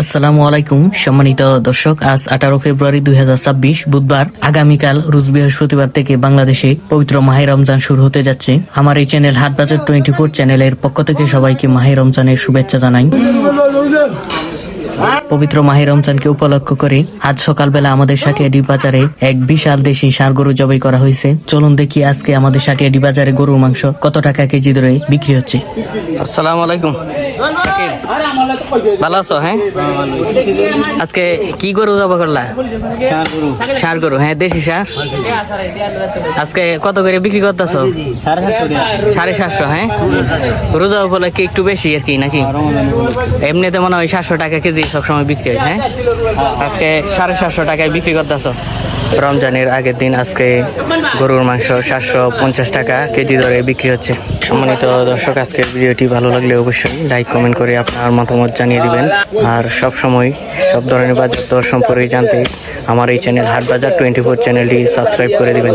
আসসালামু আলাইকুম, সম্মানিত দর্শক, আজ আঠারো ফেব্রুয়ারি দুই হাজার ছাব্বিশ, বুধবার, আগামীকাল রুজ বৃহস্পতিবার থেকে বাংলাদেশে পবিত্র মাহে রমজান শুরু হতে যাচ্ছে। আমার এই চ্যানেল হাট বাজার টোয়েন্টি ফোর চ্যানেলের পক্ষ থেকে সবাইকে মাহে রমজানের শুভেচ্ছা জানাই। পবিত্র মাহে রমজানকে উপলক্ষ করে আজ সকালবেলা আমাদের সাটিয়াডি বাজারে এক বিশাল দেশি ষাঁড় গরু জবাই করা হয়েছে। চলুন দেখি আজকে আমাদের সাটিয়াডি বাজারে গরুর মাংস কত টাকা কেজি ধরে বিক্রি হচ্ছে। আসসালামু আলাইকুম। ভালো আছো হ্যাঁ? আজকে কি গরু জবা করলা? ষাঁড় গরু। হ্যাঁ দেশি ষাঁড়। আজকে কত করে বিক্রি করতেছো? সাড়ে সাতশো হ্যাঁ? রোজা উপলক্ষে একটু বেশি আর কি নাকি? এমনিতে মনে হয় সাতশো টাকা কেজি সবসময় বিক্রি হয় হ্যাঁ? আজকে সাড়ে সাতশো টাকায় বিক্রি করতেছো? রমজানের আগের দিন আজকে গরুর মাংস সাতশো পঞ্চাশ টাকা কেজি দরে বিক্রি হচ্ছে। সম্মানিত দর্শক, আজকের ভিডিওটি ভালো লাগলে অবশ্যই লাইক কমেন্ট করে আপনার মতামত জানিয়ে দিবেন। আর সব সময় সব ধরনের বাজার দর সম্পর্কে জানতে আমার এই চ্যানেল হাট বাজার টোয়েন্টি ফোর চ্যানেলটি সাবস্ক্রাইব করে দিবেন।